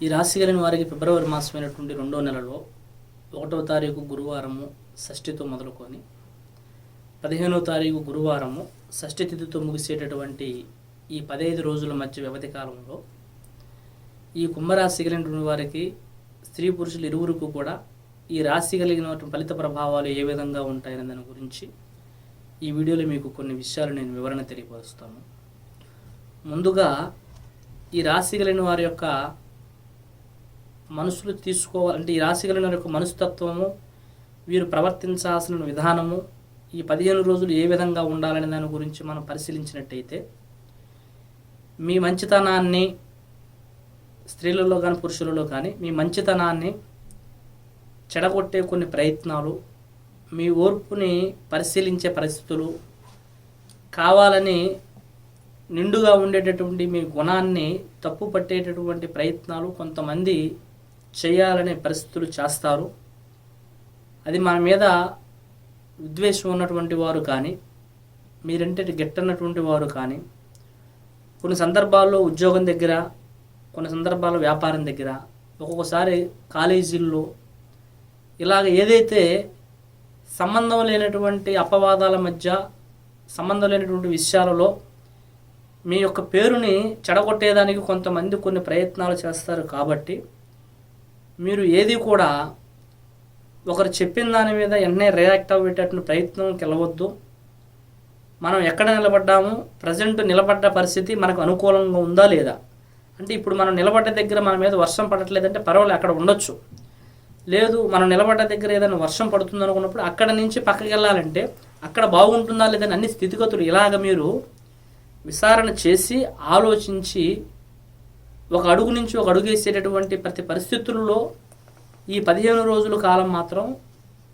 ఈ రాశి కలిగిన వారికి ఫిబ్రవరి మాసమైనటువంటి రెండో నెలలో ఒకటవ తారీఖు గురువారము షష్ఠితో మొదలుకొని పదిహేనవ తారీఖు గురువారము షష్ఠి తిథితో ముగిసేటటువంటి ఈ పదహైదు రోజుల మధ్య వ్యవధి కాలంలో ఈ కుంభరాశి కలిగినటువంటి వారికి స్త్రీ పురుషులు ఇరువురికి కూడా ఈ రాశి కలిగిన ఫలిత ప్రభావాలు ఏ విధంగా ఉంటాయనే దాని గురించి ఈ వీడియోలో మీకు కొన్ని విషయాలు నేను వివరణ తెలియపరుస్తాను. ముందుగా ఈ రాశి కలిగిన వారి యొక్క మనుషులు తీసుకోవాలంటే ఈ రాశి కలిగిన యొక్క మనస్తత్వము వీరు ప్రవర్తించాల్సిన విధానము ఈ పదిహేను రోజులు ఏ విధంగా ఉండాలనే దాని గురించి మనం పరిశీలించినట్టయితే మీ మంచితనాన్ని స్త్రీలలో కానీ పురుషులలో కానీ మీ మంచితనాన్ని చెడగొట్టే కొన్ని ప్రయత్నాలు మీ ఓర్పుని పరిశీలించే పరిస్థితులు కావాలని నిండుగా ఉండేటటువంటి మీ గుణాన్ని తప్పు పట్టేటటువంటి ప్రయత్నాలు కొంతమంది చేయాలనే పరిస్థితులు చేస్తారు. అది మన మీద విద్వేషం ఉన్నటువంటి వారు కానీ మీరంటే గెట్టన్నటువంటి వారు కానీ కొన్ని సందర్భాల్లో ఉద్యోగం దగ్గర కొన్ని సందర్భాల్లో వ్యాపారం దగ్గర ఒక్కొక్కసారి కాలేజీల్లో ఇలాగ ఏదైతే సంబంధం లేనటువంటి అపవాదాల మధ్య సంబంధం లేనటువంటి విషయాలలో మీ యొక్క పేరుని చెడగొట్టేదానికి కొంతమంది కొన్ని ప్రయత్నాలు చేస్తారు కాబట్టి మీరు ఏది కూడా ఒకరు చెప్పిన దాని మీద వెంటనే రియాక్ట్ అవ్వేటట్టు ప్రయత్నం కెలవద్దు. మనం ఎక్కడ నిలబడ్డాము? ప్రజెంట్ నిలబడ్డ పరిస్థితి మనకు అనుకూలంగా ఉందా లేదా? అంటే ఇప్పుడు మనం నిలబడ్డ దగ్గర మన మీద వర్షం పడట్లేదంటే పర్వాలేదు అక్కడ ఉండొచ్చు. లేదు మనం నిలబడ్డ దగ్గర ఏదైనా వర్షం పడుతుంది అనుకున్నప్పుడు అక్కడ నుంచి పక్కకి వెళ్ళాలంటే అక్కడ బాగుంటుందా లేదని అన్ని స్థితిగతులు ఇలాగ మీరు విచారణ చేసి ఆలోచించి ఒక అడుగు నుంచి ఒక అడుగు వేసేటటువంటి ప్రతి పరిస్థితుల్లో ఈ పదిహేను రోజుల కాలం మాత్రం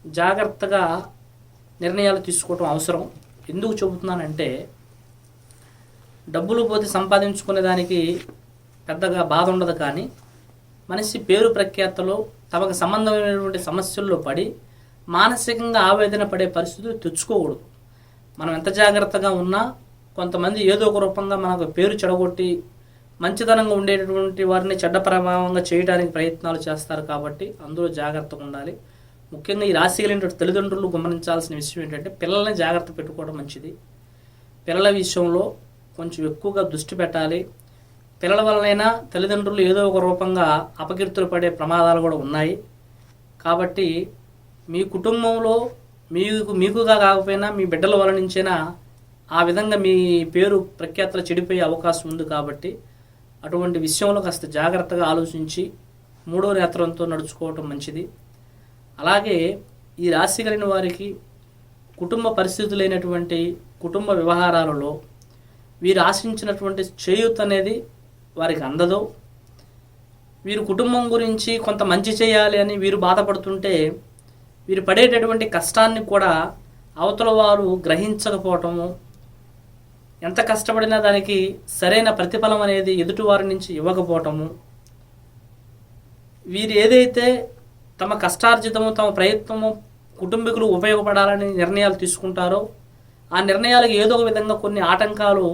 జాగ్రత్తగా నిర్ణయాలు తీసుకోవటం అవసరం. ఎందుకు చెబుతున్నానంటే డబ్బులు పోతే సంపాదించుకునే దానికి పెద్దగా బాధ ఉండదు కానీ మనిషి పేరు ప్రఖ్యాతలో తమకు సంబంధమైనటువంటి సమస్యల్లో పడి మానసికంగా ఆవేదన పడే పరిస్థితులు తెచ్చుకోకూడదు. మనం ఎంత జాగ్రత్తగా ఉన్నా కొంతమంది ఏదో ఒక రూపంగా మనకు పేరు చెడగొట్టి మంచితనంగా ఉండేటటువంటి వారిని చెడ్డ ప్రభావంగా చేయడానికి ప్రయత్నాలు చేస్తారు కాబట్టి అందులో జాగ్రత్తగా ఉండాలి. ముఖ్యంగా ఈ రాశి కలిగినటువంటి తల్లిదండ్రులు గమనించాల్సిన విషయం ఏంటంటే పిల్లల్ని జాగ్రత్త పెట్టుకోవడం మంచిది. పిల్లల విషయంలో కొంచెం ఎక్కువగా దృష్టి పెట్టాలి. పిల్లల వలనైనా తల్లిదండ్రులు ఏదో ఒక రూపంగా అపకీర్తులు పడే ప్రమాదాలు కూడా ఉన్నాయి. కాబట్టి మీ కుటుంబంలో మీకు మీకుగా కాకపోయినా మీ బిడ్డల వల్ల నుంచైనా ఆ విధంగా మీ పేరు ప్రఖ్యాతలు చెడిపోయే అవకాశం ఉంది కాబట్టి అటువంటి విషయంలో కాస్త జాగ్రత్తగా ఆలోచించి మూడో నేత్రంతో నడుచుకోవటం మంచిది. అలాగే ఈ రాశి కలిగిన వారికి కుటుంబ పరిస్థితులైనటువంటి కుటుంబ వ్యవహారాలలో వీరు ఆశించినటువంటి చేయూత అనేది వారికి అందదు. వీరు కుటుంబం గురించి కొంత మంచి చేయాలి అని వీరు బాధపడుతుంటే వీరు పడేటటువంటి కష్టాన్ని కూడా అవతల వారు గ్రహించకపోవటము ఎంత కష్టపడినా దానికి సరైన ప్రతిఫలం అనేది ఎదుటివారి నుంచి ఇవ్వకపోవటము. వీరు ఏదైతే తమ కష్టార్జితము తమ ప్రయత్నము కుటుంబీకులు ఉపయోగపడాలని నిర్ణయాలు తీసుకుంటారో ఆ నిర్ణయాలకు ఏదో ఒక విధంగా కొన్ని ఆటంకాలు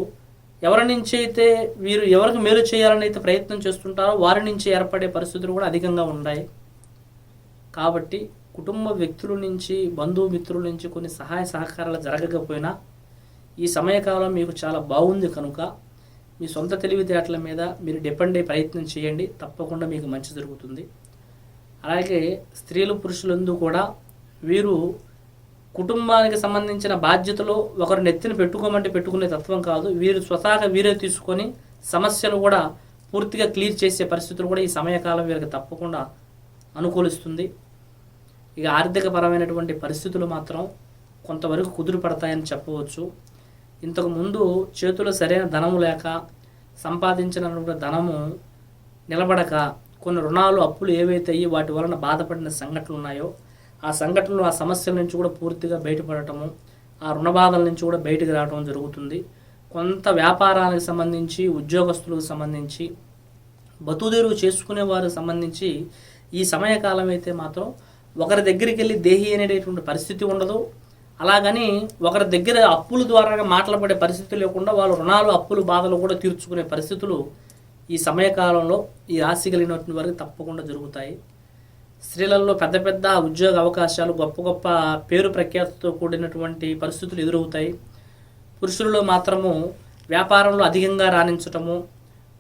ఎవరి నుంచి అయితే వీరు ఎవరికి మేలు చేయాలని అయితే ప్రయత్నం చేస్తుంటారో వారి నుంచి ఏర్పడే పరిస్థితులు కూడా అధికంగా ఉన్నాయి కాబట్టి కుటుంబ వ్యక్తుల నుంచి బంధుమిత్రుల నుంచి కొన్ని సహాయ సహకారాలు జరగకపోయినా ఈ సమయకాలం మీకు చాలా బాగుంది కనుక మీ సొంత తెలివితేటల మీద మీరు డిపెండ్ అయ్యే ప్రయత్నం చేయండి. తప్పకుండా మీకు మంచి జరుగుతుంది. అలాగే స్త్రీలు పురుషులందు కూడా వీరు కుటుంబానికి సంబంధించిన బాధ్యతలు ఒకరు నెత్తిన పెట్టుకోమంటే పెట్టుకునే తత్వం కాదు. వీరు స్వతహాగా వీరే తీసుకొని సమస్యలు కూడా పూర్తిగా క్లియర్ చేసే పరిస్థితులు కూడా ఈ సమయకాలం వీరికి తప్పకుండా అనుకూలిస్తుంది. ఇక ఆర్థికపరమైనటువంటి పరిస్థితులు మాత్రం కొంతవరకు కుదురు పడతాయని చెప్పవచ్చు. ఇంతకుముందు చేతిలో సరైన ధనము లేక సంపాదించినటువంటి ధనము నిలబడక కొన్ని రుణాలు అప్పులు ఏవైతే అయ్యి వాటి వలన బాధపడిన సంఘటనలు ఉన్నాయో ఆ సంఘటనలు ఆ సమస్యల నుంచి కూడా పూర్తిగా బయటపడటము ఆ రుణ బాధల నుంచి కూడా బయటకు రావడం జరుగుతుంది. కొంత వ్యాపారానికి సంబంధించి ఉద్యోగస్తులకు సంబంధించి బతుదేరువు చేసుకునే వారికి సంబంధించి ఈ సమయకాలం అయితే మాత్రం ఒకరి దగ్గరికి వెళ్ళి దేహి అనేటటువంటి పరిస్థితి ఉండదు. అలాగని ఒకరి దగ్గర అప్పుల ద్వారా మాట్లాడే పరిస్థితి లేకుండా వాళ్ళు రుణాలు అప్పులు బాధలు కూడా తీర్చుకునే పరిస్థితులు ఈ సమయకాలంలో ఈ రాశి కలిగినటువంటి వారికి తప్పకుండా జరుగుతాయి. స్త్రీలలో పెద్ద పెద్ద ఉద్యోగ అవకాశాలు గొప్ప గొప్ప పేరు ప్రఖ్యాతితో కూడినటువంటి పరిస్థితులు ఎదురవుతాయి. పురుషులలో మాత్రము వ్యాపారంలో అధికంగా రాణించటము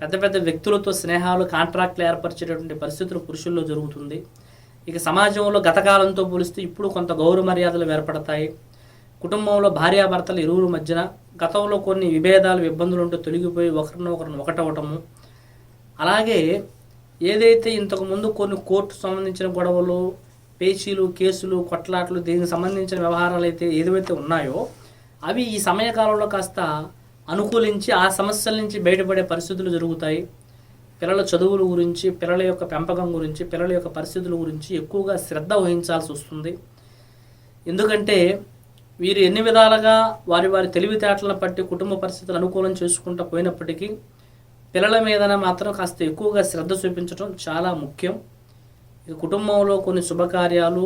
పెద్ద పెద్ద వ్యక్తులతో స్నేహాలు కాంట్రాక్ట్లు ఏర్పరిచేటటువంటి పరిస్థితులు పురుషుల్లో జరుగుతుంది. ఇక సమాజంలో గతకాలంతో పోలిస్తే ఇప్పుడు కొంత గౌరవ మర్యాదలు ఏర్పడతాయి. కుటుంబంలో భార్యాభర్తలు ఇరువురు మధ్యన గతంలో కొన్ని విభేదాలు ఇబ్బందులు ఉంటే తొలగిపోయి ఒకరిని ఒకరిని ఒకటవటము అలాగే ఏదైతే ఇంతకుముందు కొన్ని కోర్టు సంబంధించిన గొడవలు పేచీలు కేసులు కొట్లాట్లు దీనికి సంబంధించిన వ్యవహారాలు అయితే ఏదైతే ఉన్నాయో అవి ఈ సమయకాలంలో కాస్త అనుకూలించి ఆ సమస్యల నుంచి బయటపడే పరిస్థితులు జరుగుతాయి. పిల్లల చదువుల గురించి పిల్లల యొక్క పెంపకం గురించి పిల్లల యొక్క పరిస్థితుల గురించి ఎక్కువగా శ్రద్ధ వహించాల్సి వస్తుంది. ఎందుకంటే వీరు ఎన్ని విధాలుగా వారి వారి తెలివితేటలను బట్టి కుటుంబ పరిస్థితులు అనుకూలం చేసుకుంటూ పోయినప్పటికీ పిల్లల మీద మాత్రం కాస్త ఎక్కువగా శ్రద్ధ చూపించడం చాలా ముఖ్యం. ఇది కుటుంబంలో కొన్ని శుభకార్యాలు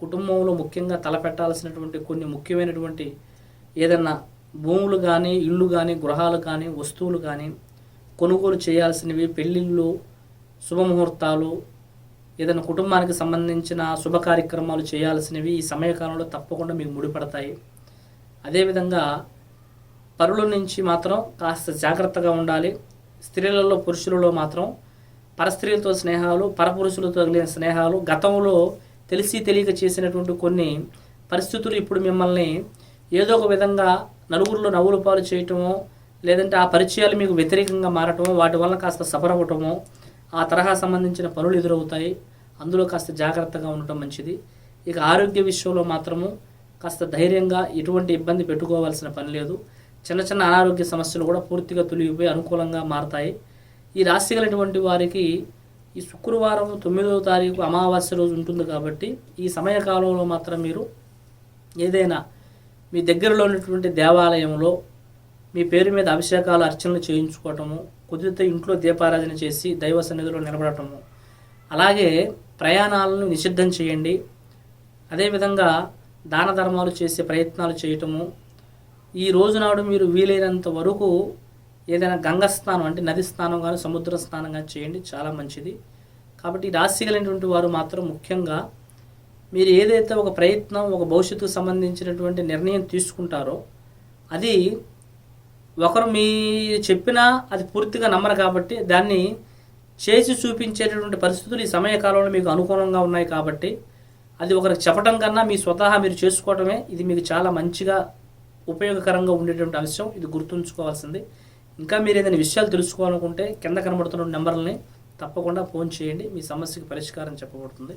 కుటుంబంలో ముఖ్యంగా తలపెట్టాల్సినటువంటి కొన్ని ముఖ్యమైనటువంటి ఏదన్నా భూములు కానీ ఇళ్ళు కానీ గృహాలు కానీ వస్తువులు కానీ కొనుగోలు చేయాల్సినవి పెళ్ళిళ్ళు శుభముహూర్తాలు ఏదైనా కుటుంబానికి సంబంధించిన శుభ కార్యక్రమాలు చేయాల్సినవి ఈ సమయకాలంలో తప్పకుండా మీకు ముడిపడతాయి. అదేవిధంగా పరుల నుంచి మాత్రం కాస్త జాగ్రత్తగా ఉండాలి. స్త్రీలలో పురుషులలో మాత్రం పరస్త్రీలతో స్నేహాలు పరపురుషులతో కలిగిన స్నేహాలు గతంలో తెలిసి తెలియక చేసినటువంటి కొన్ని పరిస్థితులు ఇప్పుడు మిమ్మల్ని ఏదో ఒక విధంగా నలుగురిలో నవ్వుల పాలు చేయటమో లేదంటే ఆ పరిచయాలు మీకు వ్యతిరేకంగా మారటమో వాటి వల్ల కాస్త సఫరవటమో ఆ తరహా సంబంధించిన పనులు ఎదురవుతాయి. అందులో కాస్త జాగ్రత్తగా ఉండటం మంచిది. ఇక ఆరోగ్య విషయంలో మాత్రము కాస్త ధైర్యంగా ఎటువంటి ఇబ్బంది పెట్టుకోవాల్సిన పని లేదు. చిన్న చిన్న అనారోగ్య సమస్యలు కూడా పూర్తిగా తొలిగిపోయి అనుకూలంగా మారతాయి. ఈ రాశి కలిగినటువంటి వారికి ఈ శుక్రవారం తొమ్మిదవ తారీఖు అమావాస్య రోజు ఉంటుంది కాబట్టి ఈ సమయకాలంలో మాత్రం మీరు ఏదైనా మీ దగ్గరలో ఉన్నటువంటి దేవాలయంలో మీ పేరు మీద అభిషేకాలు అర్చనలు చేయించుకోవటము కుదిరితే ఇంట్లో దీపారాధన చేసి దైవ సన్నిధిలో నిలబడటము. అలాగే ప్రయాణాలను నిషిద్ధం చేయండి. అదేవిధంగా దాన ధర్మాలు చేసే ప్రయత్నాలు చేయటము. ఈ రోజు నాడు మీరు వీలైనంత వరకు ఏదైనా గంగ స్నానం అంటే నది స్నానం కానీ సముద్ర స్నానం కానీ చేయండి. చాలా మంచిది. కాబట్టి రాశి కలిగినటువంటి వారు మాత్రం ముఖ్యంగా మీరు ఏదైతే ఒక ప్రయత్నం ఒక భవిష్యత్తుకు సంబంధించినటువంటి నిర్ణయం తీసుకుంటారో అది ఒకరు మీ చెప్పినా అది పూర్తిగా నమ్మరు కాబట్టి దాన్ని చేసి చూపించేటటువంటి పరిస్థితులు ఈ సమయకాలంలో మీకు అనుకూలంగా ఉన్నాయి కాబట్టి అది ఒకరికి చెప్పడం కన్నా మీ స్వతహా మీరు చేసుకోవటమే ఇది మీకు చాలా మంచిగా ఉపయోగకరంగా ఉండేటువంటి అంశం ఇది గుర్తుంచుకోవాల్సింది. ఇంకా మీరు ఏదైనా విషయాలు తెలుసుకోవాలనుకుంటే కింద కనబడుతున్న నెంబర్లని తప్పకుండా ఫోన్ చేయండి. మీ సమస్యకి పరిష్కారం చెప్పబడుతుంది.